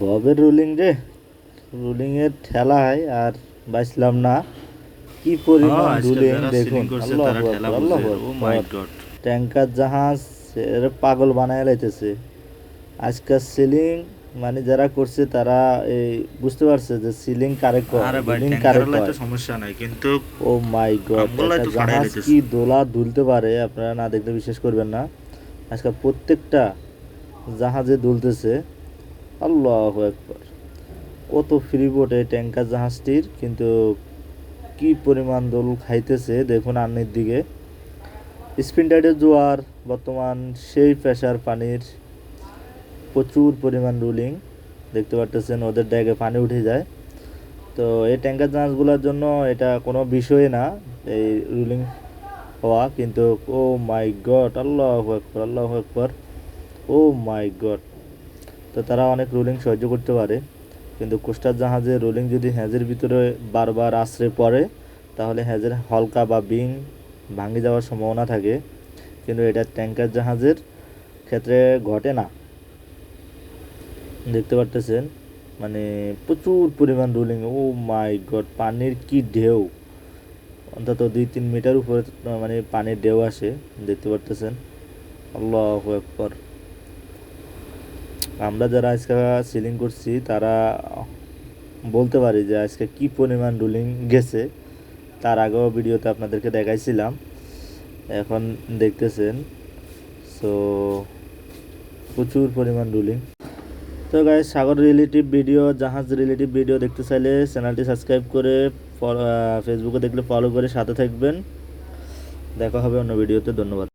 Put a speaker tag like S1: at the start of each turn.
S1: ববের ruling রে রুলিংয়ের ঠেলায় আর বাঁচলাম না। কি পরিমাণ রুলিং দেখুন আল্লাহু আল্লাহু
S2: বুঝে ও মাই গড
S1: ট্যাঙ্কার জাহাজ এর পাগল বানায় লাইতেছে। আজকাল সিলিং মানে যারা করছে তারা এই বুঝতে পারছে যে সিলিং কারেক্ট
S2: হলে সমস্যা নাই কিন্তু
S1: ও মাই গড জাহাজ কি দোলা দুলতে পারে আপনারা না দেখলে বিশ্বাস করবেন না। আজকাল প্রত্যেকটা জাহাজে দুলতেছে। আল্লাহ একবার কত ফ্রি বোটে ট্যাঙ্কার জাহাজটির, কিন্তু কি পরিমাণ দোল খাইতেছে দেখুন আন্নির দিকে। স্পিন টাইডের জোয়ার, বর্তমান সেই প্রেশার পানির প্রচুর পরিমাণ রুলিং দেখতে পারতেছেন ওদের ড্যাগে পানি উঠে যায়। তো এই ট্যাঙ্কার জাহাজগুলোর জন্য এটা কোনো বিষয় না, এই রুলিং হওয়া, কিন্তু ও মাই গড আল্লাহ একবার আল্লাহ একবার ও মাই গড তো তারা অনেক রুলিং সহ্য করতে পারে। কিন্তু কোস্টার জাহাজে রুলিং যদি হ্যাজের ভিতরে বারবার আশ্রে পড়ে, তাহলে হ্যাজের হলকা বা বিং ভাঙে যাওয়ার সম্ভাবনা থাকে। কিন্তু এটা ট্যাঙ্কার জাহাজের ক্ষেত্রে ঘটে না। দেখতে পারতেছেন মানে প্রচুর পরিমাণ রুলিং ও মাই গড পানির কি ঢেউ। অন্তত দুই তিন মিটার উপরে মানে পানির ঢেউ আসে, দেখতে পারতেছেন। আল্লাহ একবার আমরা যারা আজকে সিলিং করছি, তারা বলতে পারি যে আজকে কি পরিমাণ রুলিং গেছে, তার আগেও ভিডিওতে আপনাদেরকে দেখাইছিলাম। এখন দেখতেছেন সো প্রচুর পরিমাণ রুলিং তো গাইস সাগর রিলেটিভ ভিডিও জাহাজ রিলেটিভ ভিডিও দেখতে চাইলে চ্যানেলটি সাবস্ক্রাইব করে ফেসবুকে দেখলে ফলো করে সাথে থাকবেন। দেখা হবে অন্য ভিডিওতে ধন্যবাদ।